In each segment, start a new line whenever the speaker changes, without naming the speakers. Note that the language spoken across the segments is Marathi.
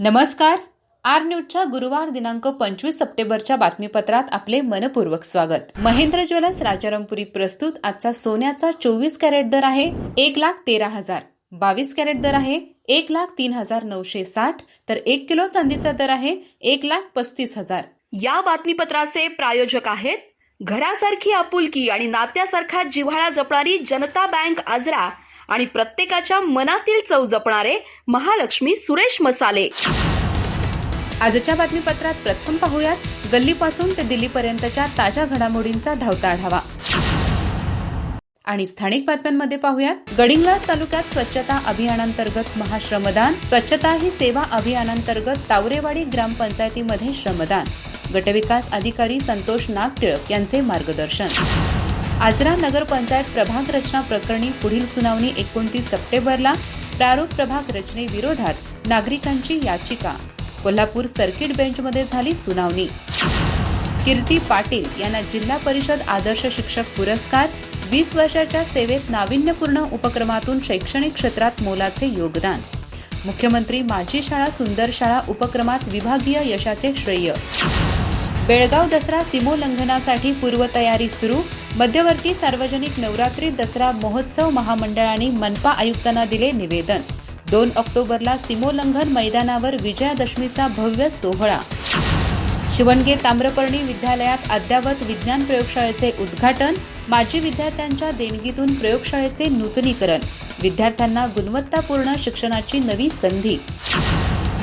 नमस्कार. आर न्यूजच्या गुरुवार दिनांक पंचवीस सप्टेंबरच्या बातमीपत्रात आपले मनपूर्वक स्वागत. महेंद्र ज्वेलर्स राजारामपुरी प्रस्तुत आजचा सोन्याचा चोवीस कॅरेट दर आहे एक लाख तेरा हजार. बावीस कॅरेट दर आहे एक लाख तीन हजार नऊशे साठ. तर एक किलो चांदीचा दर आहे एक लाख पस्तीस हजार.
या बातमीपत्राचे प्रायोजक आहेत घरासारखी आपुलकी आणि नात्यासारखा जिव्हाळा जपणारी जनता बँक आजरा आणि प्रत्येकाच्या मनातील चव जपणारे महालक्ष्मी सुरेश मसाले.
आजच्या बातमीपत्रात प्रथम पाहूयात गल्लीपासून ते दिल्लीपर्यंतच्या ताज्या घडामोडींचा धावता आढावा. आणि स्थानिक बातम्यांमध्ये पाहूयात गडिंग्लास तालुक्यात स्वच्छता अभियानांतर्गत महाश्रमदान स्वच्छता ही सेवा अभियानांतर्गत तावरेवाडी ग्रामपंचायतीमध्ये श्रमदान. गटविकास अधिकारी संतोष नागटिळक यांचे मार्गदर्शन. आजरा नगरपंचायत प्रभाग रचना प्रकरणी पुढील सुनावणी एकोणतीस सप्टेंबरला. प्रारूप प्रभाग रचनेविरोधात नागरिकांची याचिका. कोल्हापूर सर्किट बेंचमध्ये झाली सुनावणी. कीर्ती पाटील यांना जिल्हा परिषद आदर्श शिक्षक पुरस्कार वीस वर्षाच्या सेवेत नाविन्यपूर्ण उपक्रमातून शैक्षणिक क्षेत्रात मोलाचे योगदान. मुख्यमंत्री माझी शाळा सुंदर शाळा उपक्रमात विभागीय यशाचे श्रेय. बेळगाव दसरा सीमोल्लंघनासाठी पूर्वतयारी सुरू. मध्यवर्ती सार्वजनिक नवरात्री दसरा महोत्सव महामंडळाने मनपा आयुक्तांना दिले निवेदन. दोन ऑक्टोबरला सीमोल्लंघन मैदानावर विजयादशमीचा भव्य सोहळा. शिवणगे ताम्रपर्णी विद्यालयात अद्ययावत विज्ञान प्रयोगशाळेचे उद्घाटन. माजी विद्यार्थ्यांच्या देणगीतून प्रयोगशाळेचे नूतनीकरण. विद्यार्थ्यांना गुणवत्तापूर्ण शिक्षणाची नवी संधी.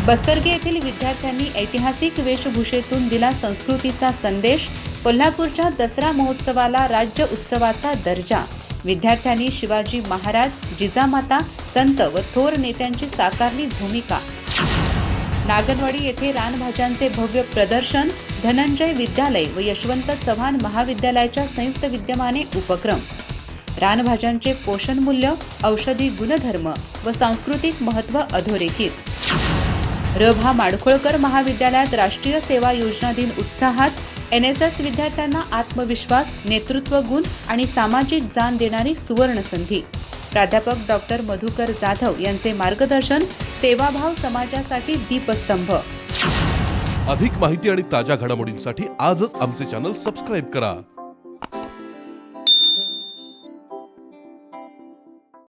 बसरगे येथील विद्यार्थ्यांनी ऐतिहासिक वेशभूषेतून दिला संस्कृतीचा संदेश. कोल्हापूरच्या दसरा महोत्सवाला राज्य उत्सवाचा दर्जा. विद्यार्थ्यांनी शिवाजी महाराज जिजामाता संत व थोर नेत्यांची साकारली भूमिका. नागनवाडी येथे रानभाज्यांचे भव्य प्रदर्शन धनंजय विद्यालय व यशवंत चव्हाण महाविद्यालयाच्या संयुक्त विद्यमाने उपक्रम. रानभाज्यांचे पोषण मूल्य औषधी गुणधर्म व सांस्कृतिक महत्त्व अधोरेखित. रभा माडखोळकर महाविद्यालयात राष्ट्रीय सेवा योजना दिन उत्साहात एन एस एस विद्यार्थ्यांना आत्मविश्वास नेतृत्व गुण आणि सामाजिक जाण देणारी सुवर्ण संधी प्राध्यापक डॉक्टर मधुकर जाधव यांचे मार्गदर्शन सेवाभाव समाजासाठी दीपस्तंभ.
अधिक माहिती आणि ताज्या घडामोडींसाठी आजच आमचे चॅनल सबस्क्राईब करा.